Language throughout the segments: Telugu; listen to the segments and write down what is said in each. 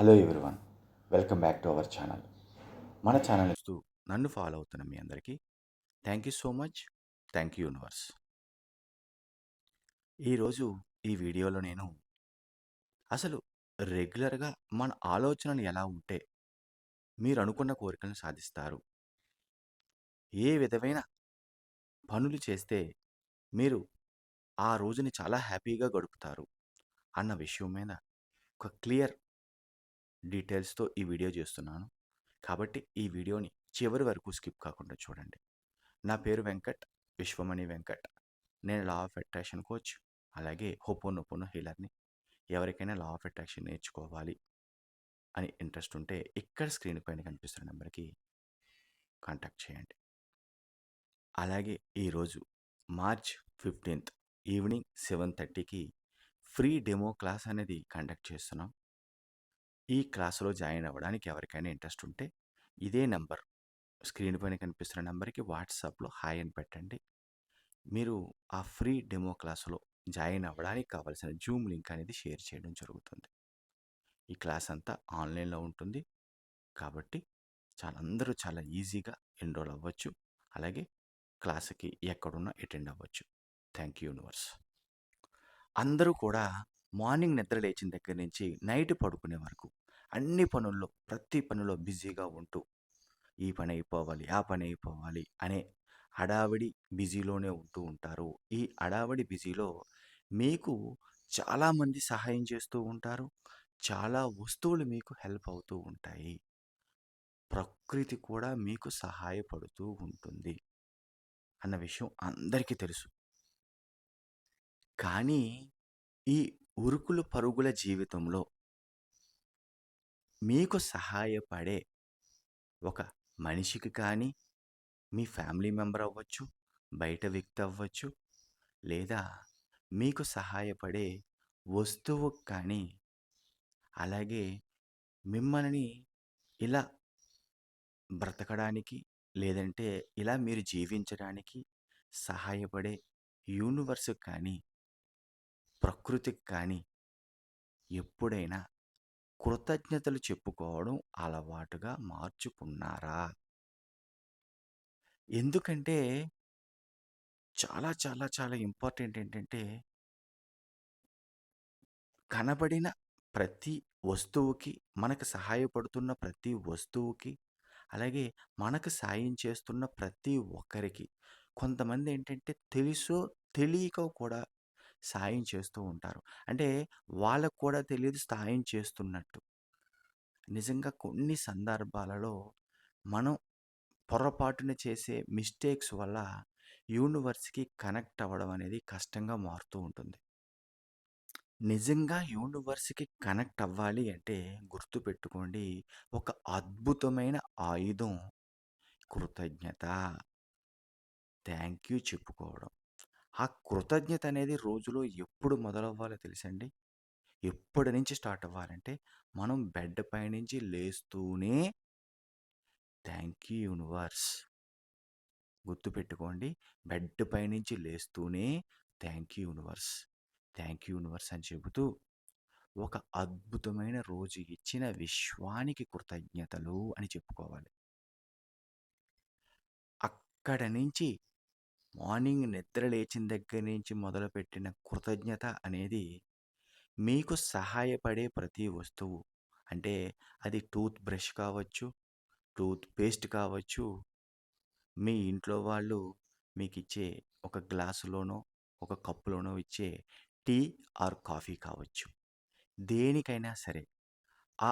Hello everyone welcome back to our channel మన ఛానల్ ఇస్తూ నన్ను ఫాలో అవుతున్న మీ అందరికీ thank you so much thank you universe ఈరోజు ఈ వీడియోలో నేను అసలు రెగ్యులర్గా మన ఆలోచనలు ఎలా ఉంటే మీరు అనుకున్న కోరికలను సాధిస్తారు. ఏ విధమైన పనులు చేస్తే మీరు ఆ రోజుని చాలా హ్యాపీగా గడుపుతారు అన్న విషయం మీద ఒక క్లియర్ డీటెయిల్స్తో ఈ వీడియో చేస్తున్నాను. కాబట్టి ఈ వీడియోని చివరి వరకు స్కిప్ కాకుండా చూడండి. నా పేరు వెంకట్ విశ్వమణి వెంకట్. నేను లా ఆఫ్ అట్రాక్షన్ కోచ్ అలాగే హోపోనోపోనో హీలర్ని. ఎవరికైనా లా ఆఫ్ అట్రాక్షన్ నేర్చుకోవాలి అని ఇంట్రెస్ట్ ఉంటే ఇక్కడ స్క్రీన్ పైన కనిపిస్తున్న నెంబర్కి కాంటాక్ట్ చేయండి. అలాగే ఈరోజు మార్చ్ ఫిఫ్టీన్త్ ఈవినింగ్ సెవెన్ థర్టీకి ఫ్రీ డెమో క్లాస్ అనేది కండక్ట్ చేస్తున్నాం. ఈ క్లాసులో జాయిన్ అవ్వడానికి ఎవరికైనా ఇంట్రెస్ట్ ఉంటే ఇదే నెంబర్. స్క్రీన్ పైన కనిపిస్తున్న నెంబర్కి వాట్సాప్లో హాయ్ అని పెట్టండి. మీరు ఆ ఫ్రీ డెమో క్లాసులో జాయిన్ అవ్వడానికి కావాల్సిన జూమ్ లింక్ అనేది షేర్ చేయడం జరుగుతుంది. ఈ క్లాస్ అంతా ఆన్లైన్లో ఉంటుంది. కాబట్టి చాలా అందరూ చాలా ఈజీగా ఎన్రోల్ అవ్వచ్చు. అలాగే క్లాస్కి ఎక్కడున్నా అటెండ్ అవ్వచ్చు. Thank you universe. అందరూ కూడా మార్నింగ్ నిద్ర లేచిన దగ్గర నుంచి నైట్ పడుకునే వరకు అన్ని పనుల్లో ప్రతి పనిలో బిజీగా ఉంటూ ఈ పని అయిపోవాలి ఆ పని అయిపోవాలి అనే హడావిడి బిజీలోనే ఉంటూ ఉంటారు. ఈ హడావిడి బిజీలో మీకు చాలామంది సహాయం చేస్తూ ఉంటారు. చాలా వస్తువులు మీకు హెల్ప్ అవుతూ ఉంటాయి. ప్రకృతి కూడా మీకు సహాయపడుతూ ఉంటుంది అన్న విషయం అందరికీ తెలుసు. కానీ ఈ ఉరుకులు పరుగుల జీవితంలో మీకు సహాయపడే ఒక మనిషికి కానీ మీ ఫ్యామిలీ మెంబర్ అవ్వచ్చు బయట వ్యక్తి అవ్వచ్చు లేదా మీకు సహాయపడే వస్తువు కానీ అలాగే మిమ్మల్ని ఇలా బ్రతకడానికి లేదంటే ఇలా మీరు జీవించడానికి సహాయపడే యూనివర్స్ కానీ ప్రకృతికి కానీ ఎప్పుడైనా కృతజ్ఞతలు చెప్పుకోవడం అలవాటుగా మార్చుకున్నారా? ఎందుకంటే చాలా చాలా చాలా ఇంపార్టెంట్ ఏంటంటే కనబడిన ప్రతి వస్తువుకి మనకు సహాయపడుతున్న ప్రతి వస్తువుకి అలాగే మనకు సాయం చేస్తున్న ప్రతి ఒక్కరికి కొంతమంది ఏంటంటే తెలుసో తెలియక కూడా సాయం చేస్తూ ఉంటారు. అంటే వాళ్ళకు కూడా తెలియదు సాయం చేస్తున్నట్టు. నిజంగా కొన్ని సందర్భాలలో మనం పొరపాటున చేసే మిస్టేక్స్ వల్ల యూనివర్స్కి కనెక్ట్ అవ్వడం అనేది కష్టంగా మారుతూ ఉంటుంది. నిజంగా యూనివర్స్కి కనెక్ట్ అవ్వాలి అంటే గుర్తుపెట్టుకోండి ఒక అద్భుతమైన ఆయుధం కృతజ్ఞత. థ్యాంక్ యూ చెప్పుకోవడం. ఆ కృతజ్ఞత అనేది రోజులో ఎప్పుడు మొదలవ్వాలో తెలుసండి? ఎప్పటి నుంచి స్టార్ట్ అవ్వాలంటే మనం బెడ్ పైనుంచి లేస్తూనే థ్యాంక్ యూ యూనివర్స్ గుర్తుపెట్టుకోండి. బెడ్ పైనుంచి లేస్తూనే thank you universe thank you universe అని చెబుతూ ఒక అద్భుతమైన రోజు ఇచ్చిన విశ్వానికి కృతజ్ఞతలు అని చెప్పుకోవాలి. అక్కడ నుంచి మార్నింగ్ నిద్ర లేచిన దగ్గర నుంచి మొదలుపెట్టిన కృతజ్ఞత అనేది మీకు సహాయపడే ప్రతి వస్తువు. అంటే అది టూత్ బ్రష్ కావచ్చు టూత్ పేస్ట్ కావచ్చు మీ ఇంట్లో వాళ్ళు మీకు ఇచ్చే ఒక గ్లాసులోనో ఒక కప్పులోనో ఇచ్చే టీ ఆర్ కాఫీ కావచ్చు. దేనికైనా సరే. ఆ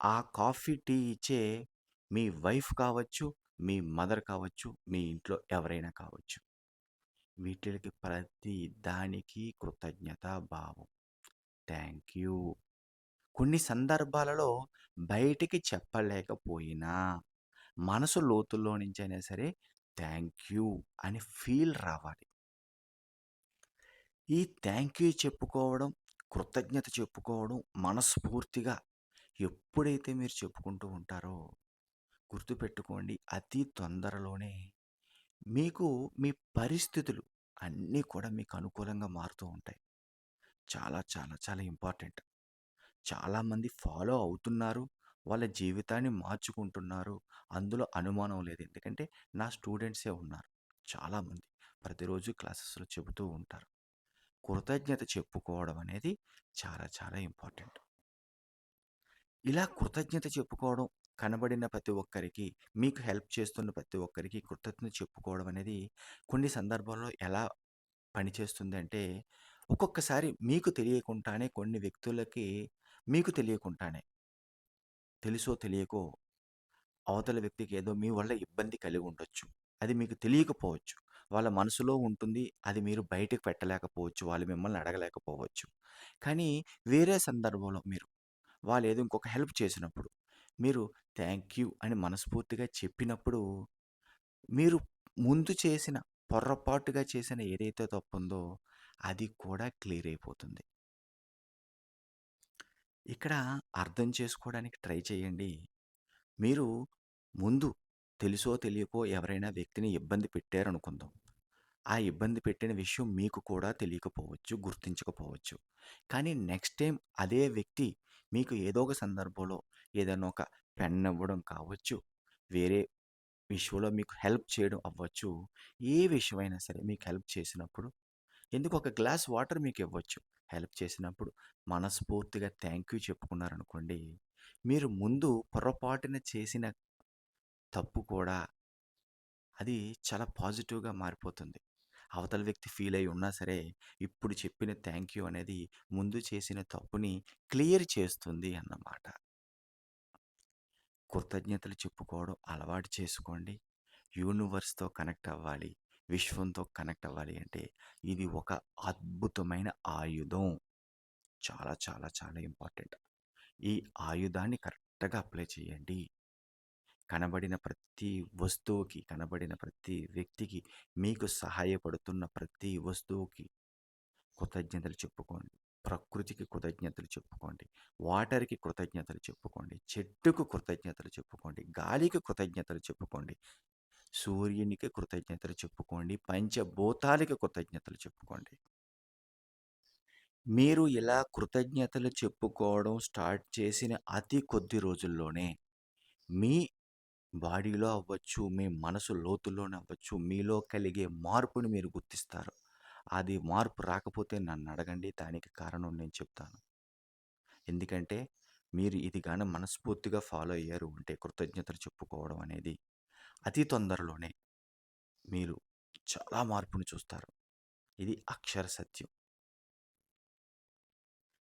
ఆ కాఫీ టీ ఇచ్చే మీ వైఫ్ కావచ్చు మీ మదర్ కావచ్చు మీ ఇంట్లో ఎవరైనా కావచ్చు. వీటికి ప్రతి దానికి కృతజ్ఞత భావం. Thank you. కొన్ని సందర్భాలలో బయటికి చెప్పలేకపోయినా మనసు లోతుల్లో నుంచి అయినా సరే థ్యాంక్ యూ అని ఫీల్ రావాలి. ఈ థ్యాంక్ యూ చెప్పుకోవడం కృతజ్ఞత చెప్పుకోవడం మనస్ఫూర్తిగా ఎప్పుడైతే మీరు చెప్పుకుంటూ ఉంటారో గుర్తుపెట్టుకోండి అతి తొందరలోనే మీకు మీ పరిస్థితులు అన్నీ కూడా మీకు అనుకూలంగా మారుతూ ఉంటాయి చాలా చాలా చాలా ఇంపార్టెంట్ చాలామంది ఫాలో అవుతున్నారు. వాళ్ళ జీవితాన్ని మార్చుకుంటున్నారు. అందులో అనుమానం లేదు. ఎందుకంటే నా స్టూడెంట్సే ఉన్నారు చాలామంది. ప్రతిరోజు క్లాసెస్‌లో చెబుతూ ఉంటారు. కృతజ్ఞత చెప్పుకోవడం అనేది చాలా చాలా ఇంపార్టెంట్. ఇలా కృతజ్ఞత చెప్పుకోవడం కనబడిన ప్రతి ఒక్కరికి, మీకు హెల్ప్ చేస్తున్న ప్రతి ఒక్కరికి కృతజ్ఞత చెప్పుకోవడం అనేది కొన్ని సందర్భాల్లో ఎలా పనిచేస్తుందంటే, ఒక్కొక్కసారి మీకు తెలియకుండానే కొన్ని వ్యక్తులకి మీకు తెలియకుండానే తెలుసో తెలియకో అవతల వ్యక్తికి ఏదో మీ వల్ల ఇబ్బంది కలిగి ఉండొచ్చు. అది మీకు తెలియకపోవచ్చు. వాళ్ళ మనసులో ఉంటుంది. అది మీరు బయటకు పెట్టలేకపోవచ్చు. వాళ్ళు మిమ్మల్ని అడగలేకపోవచ్చు. కానీ వేరే సందర్భంలో మీరు వాళ్ళు ఏదో ఇంకొక హెల్ప్ చేసినప్పుడు, మీరు థ్యాంక్ యూ అని మనస్ఫూర్తిగా చెప్పినప్పుడు, మీరు ముందు చేసిన పొర్రపాటుగా చేసిన ఏదైతే తప్పుందో అది కూడా క్లియర్ అయిపోతుంది. ఇక్కడ అర్థం చేసుకోవడానికి ట్రై చేయండి. మీరు ముందు తెలుసో తెలియకో ఎవరైనా వ్యక్తిని ఇబ్బంది పెట్టారనుకుందాం. ఆ ఇబ్బంది పెట్టిన విషయం మీకు కూడా తెలియకపోవచ్చు, గుర్తించకపోవచ్చు. కానీ నెక్స్ట్ టైం అదే వ్యక్తి మీకు ఏదో ఒక సందర్భంలో ఏదైనా ఒక పెన్ ఇవ్వడం కావచ్చు, వేరే విషయంలో మీకు హెల్ప్ చేయడం అవ్వచ్చు. ఏ విషయమైనా సరే మీకు హెల్ప్ చేసినప్పుడు ఎందుకు ఒక గ్లాస్ వాటర్ మీకు ఇవ్వచ్చు. హెల్ప్ చేసినప్పుడు మనస్ఫూర్తిగా థ్యాంక్ యూ చెప్పుకున్నారనుకోండి, మీరు ముందు పొరపాటున చేసిన తప్పు కూడా అది చాలా పాజిటివ్‌గా మారిపోతుంది. అవతల వ్యక్తి ఫీల్ అయి ఉన్నా సరే, ఇప్పుడు చెప్పిన థ్యాంక్ యూ అనేది ముందు చేసిన తప్పుని క్లియర్ చేస్తుంది అన్నమాట. కృతజ్ఞతలు చెప్పుకోవడం అలవాటు చేసుకోండి. యూనివర్స్‌తో కనెక్ట్ అవ్వాలి. విశ్వంతో కనెక్ట్ అవ్వాలి అంటే ఇది ఒక అద్భుతమైన ఆయుధం. చాలా చాలా చాలా ఇంపార్టెంట్. ఈ ఆయుధాన్ని కరెక్ట్‌గా అప్లై చేయండి. కనబడిన ప్రతి వస్తువుకి, కనబడిన ప్రతి వ్యక్తికి, మీకు సహాయపడుతున్న ప్రతి వస్తువుకి కృతజ్ఞతలు చెప్పుకోండి. ప్రకృతికి కృతజ్ఞతలు చెప్పుకోండి. వాటర్‌కి కృతజ్ఞతలు చెప్పుకోండి. చెట్టుకు కృతజ్ఞతలు చెప్పుకోండి. గాలికి కృతజ్ఞతలు చెప్పుకోండి. సూర్యునికి కృతజ్ఞతలు చెప్పుకోండి. పంచభూతాలకి కృతజ్ఞతలు చెప్పుకోండి. మీరు ఇలా కృతజ్ఞతలు చెప్పుకోవడం స్టార్ట్ చేసిన అతి కొద్ది రోజుల్లోనే మీ బాడీలో అవ్వచ్చు, మీ మనసు లోతుల్లోనే అవ్వచ్చు, మీలో కలిగే మార్పుని మీరు గుర్తిస్తారు. అది మార్పు రాకపోతే నన్ను అడగండి దానికి కారణం నేను చెప్తాను. ఎందుకంటే మీరు ఇది కానీ మనస్ఫూర్తిగా ఫాలో అయ్యారు అంటే కృతజ్ఞతలు చెప్పుకోవడం అనేది అతి తొందరలోనే మీరు చాలా మార్పుని చూస్తారు. ఇది అక్షర సత్యం.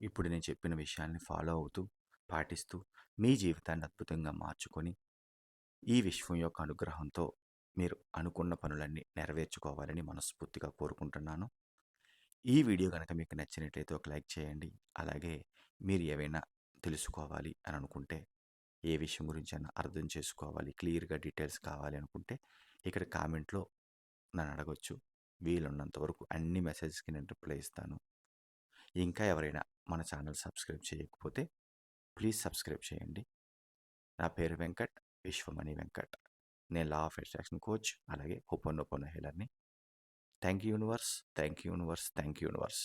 ఇప్పుడు నేను చెప్పిన విషయాల్ని ఫాలో అవుతూ, పాటిస్తూ మీ జీవితాన్ని అద్భుతంగా మార్చుకొని, ఈ విశ్వం యొక్క అనుగ్రహంతో మీరు అనుకున్న పనులన్నీ నెరవేర్చుకోవాలని మనస్ఫూర్తిగా కోరుకుంటున్నాను. ఈ వీడియో కనుక మీకు నచ్చినట్లయితే ఒక లైక్ చేయండి. అలాగే మీరు ఏవైనా తెలుసుకోవాలి అని అనుకుంటే, ఏ విషయం గురించి అయినా అర్థం చేసుకోవాలి, క్లియర్‌గా డీటెయిల్స్ కావాలి అనుకుంటే, ఇక్కడ కామెంట్‌లో నన్ను అడగొచ్చు. వీలున్నంత వరకు అన్ని మెసేజెస్‌కి నేను రిప్లై ఇస్తాను. ఇంకా ఎవరైనా మన ఛానల్ సబ్స్క్రైబ్ చేయకపోతే ప్లీజ్ సబ్స్క్రైబ్ చేయండి. నా పేరు వెంకట్. విశ్వమణి వెంకట్. నేను లా ఆఫ్ అట్రాక్షన్ కోచ్. అలాగే open open హెలర్ని thank you universe. Thank you universe. Thank you universe.